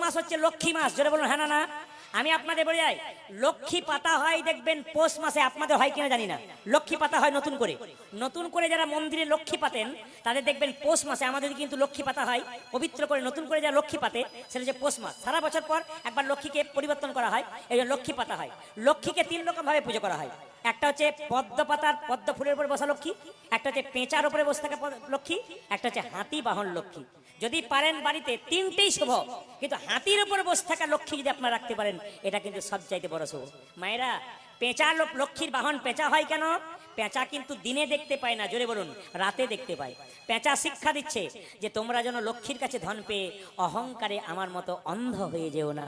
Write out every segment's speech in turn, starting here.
মাস হচ্ছে লক্ষ্মী মাস, জোরে বলুন হ্যাঁ না আমি আপনাদের বলে যাই, লক্ষ্মী পাতা হয় দেখবেন পৌষ মাসে, আপনাদের হয় কিনা জানি না। লক্ষ্মী পাতা হয় নতুন করে। নতুন করে যারা মন্দিরে লক্ষ্মী পাতেন, তাদের দেখবেন পৌষ মাসে আমাদের কিন্তু লক্ষ্মী পাতা হয়, পবিত্র করে নতুন করে যারা লক্ষ্মী পাতে, সেটা যে পৌষ মাস। সারা বছর পর একবার লক্ষ্মীকে পরিবর্তন করা হয়, এই লক্ষ্মী পাতা হয়। লক্ষ্মীকে তিন রকম ভাবে পুজো করা হয়। একটা হচ্ছে পদ্ম পাতার পদ্ম ফুলের উপরে বসা লক্ষ্মী, একটা হচ্ছে পেঁচার উপরে বসে থাকা লক্ষ্মী, একটা হচ্ছে হাতি বাহন লক্ষ্মী। যদি পারেন বাড়িতে তিনটেই শুভ, কিন্তু হাতির উপর বসে থাকা লক্ষ্মী যদি আপনারা রাখতে পারেন, এটা কিন্তু সব চাইতে বড় শুভ। মায়েরা, পেঁচা লক্ষ্মীর বাহন পেঁচা হয় কেন? পেঁচা কিন্তু দিনে দেখতে পায় না, জোরে বলুন, রাতে দেখতে পায়। পেঁচা শিক্ষা দিচ্ছে যে তোমরা যেন লক্ষ্মীর কাছে ধন পেয়ে অহংকারে আমার মতো অন্ধ হয়ে যেও না।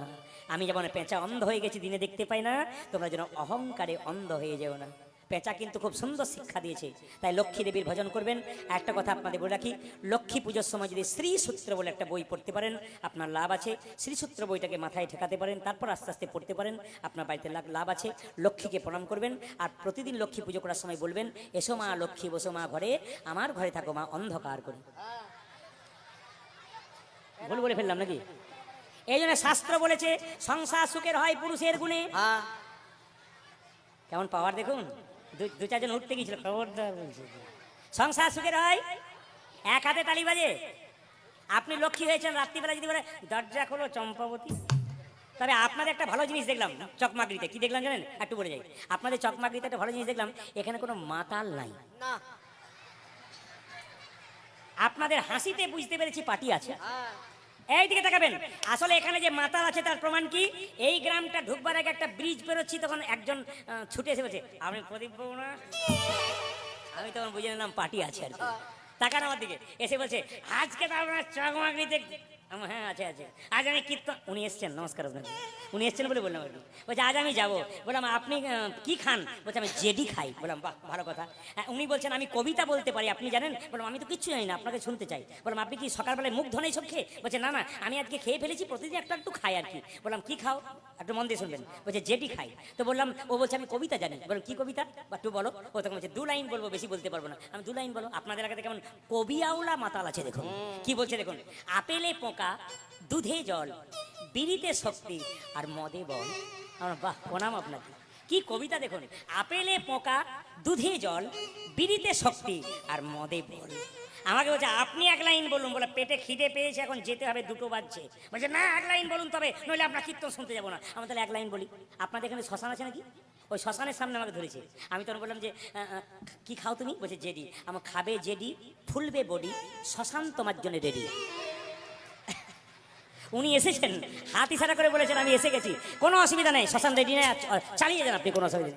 আমি যেমন পেঁচা অন্ধ হয়ে গেছি, দিনে দেখতে পাই না, তোমরা যেন অহংকারে অন্ধ হয়ে যেও না। পেঁচা কিন্তু খুব সুন্দর শিক্ষা দিয়েছে। তাই লক্ষ্মী দেবীর ভজন করবেন। একটা কথা আপনাদের বলে রাখি, লক্ষ্মী পুজোর সময় যদি শ্রী সূত্র বলে একটা বই পড়তে পারেন, আপনার লাভ আছে। শ্রী সূত্র বইটাকে মাথায় ঠেকাতে পারেন, তারপর আস্তে আস্তে পড়তে পারেন, আপনার বাড়িতে লাভ আছে। লক্ষ্মীকে প্রণাম করবেন, আর প্রতিদিন লক্ষ্মী পুজো করার সময় বলবেন, এসো মা লক্ষ্মী, বসো মা ঘরে, আমার ঘরে থাকো মা অন্ধকার করে। বলে ফেললাম নাকি? এই জন্য শাস্ত্র বলেছে সংসার সুখের হয় পুরুষের গুণে। হ্যাঁ। কেমন পাওয়ার দেখুন? দু- দু চারজন উঠতে গিয়েছিল খবরদার বলছে। সংসার সুখের হয় এক হাতে তালি বাজে। আপনি লক্ষ্মী হয়েছেন রাত্রিবেলা যদি বলে দরজা খোলো চম্পাবতী। তবে আপনাদের একটা ভালো জিনিস দেখলাম চকমাগড়িতে কি দেখলাম জানেন? একটু বলে যাই। আপনাদের চকমাগড়িতে একটা ভালো জিনিস দেখলাম এখানে কোনো মাতাল নাই। না। আপনাদের হাসিতে বুঝতে পেরেছি পার্টি আছে। হ্যাঁ এই দিকে তাকাবেন। আসলে এখানে যে মাতাল আছে, তার প্রমাণ কি? এই গ্রামটা ঢুকবার আগে একটা ব্রিজ পেরোচ্ছি, তখন একজন ছুটে এসে বলছে, আমি প্রদীপ বাবু না। আমি তখন বুঝে নিলাম পার্টি আছে আর কি। তাকান আমার দিকে। এসে বলছে, আজকে তো আপনার চকমাগড়িতে হ্যাঁ আছে আছে। আজ আমি কীর্তন উনি এসছেন নমস্কার উনি এসছেন বলে বললাম আর বলছে আজ আমি যাব। বললাম আপনি কি খান? বলছে আমি জেডি খাই। বললাম বাহ ভালো কথা। হ্যাঁ, উনি বলছেন আমি কবিতা বলতে পারি আপনি জানেন? বললাম আমি তো কিচ্ছু জানি না আপনাকে শুনতে চাই। বললাম আপনি কি সকালবেলায় মুখ ধনে সব খেয়ে বলছে না না আমি আজকে খেয়ে ফেলেছি প্রতিদিন একটা একটু খাই আর কি। বললাম কি খাও? একটু মন দিয়ে শুনবেন। বলছে জেডি খাই। তো বললাম ও বলছে আমি কবিতা জানি। বললাম কি কবিতা? বা একটু বলো। ও তখন বলছে দু লাইন বলব বেশি বলতে পারব না। আমি দু লাইন বলো। আপনাদের এলাকাতে কেমন? কবি আউলা মাতাল আছে দেখুন। কি বলছে দেখুন? আপেলে পোকা দুধে জল, বিড়িতে শক্তি আর মদে বল। আমার বাহ, প্রণাম আপনাকে। কি কবিতা দেখুন? আপেলে পোকা, দুধে জল, বিড়িতে শক্তি আর মদে বল। আমাকে বলছে, আপনি এক লাইন বলুন। বলে পেটে খিদে পেয়েছে, এখন যেতে হবে দুটো বাজছে। বলছে, না, এক লাইন বলুন তবে, নইলে আপনার কীর্তন শুনতে যাব না। আমি তাহলে এক লাইন বলি। আপনাদের এখানে শ্মশান আছে নাকি? ওই শ্মশানের সামনে আমাকে ধরেছে। আমি তখন বললাম যে কি খাও তুমি? বলছে, জেডি। আমার খাবে জেডি, ফুলবে বডি শ্মশান তোমার জন্য রেডি। উনি এসেছেন হাত ইশারা করে বলেছেন, আমি এসে গেছি কোনো অসুবিধা নেই, শ্মশান রেডি নেই চালিয়ে যান আপনি, কোনো অসুবিধা।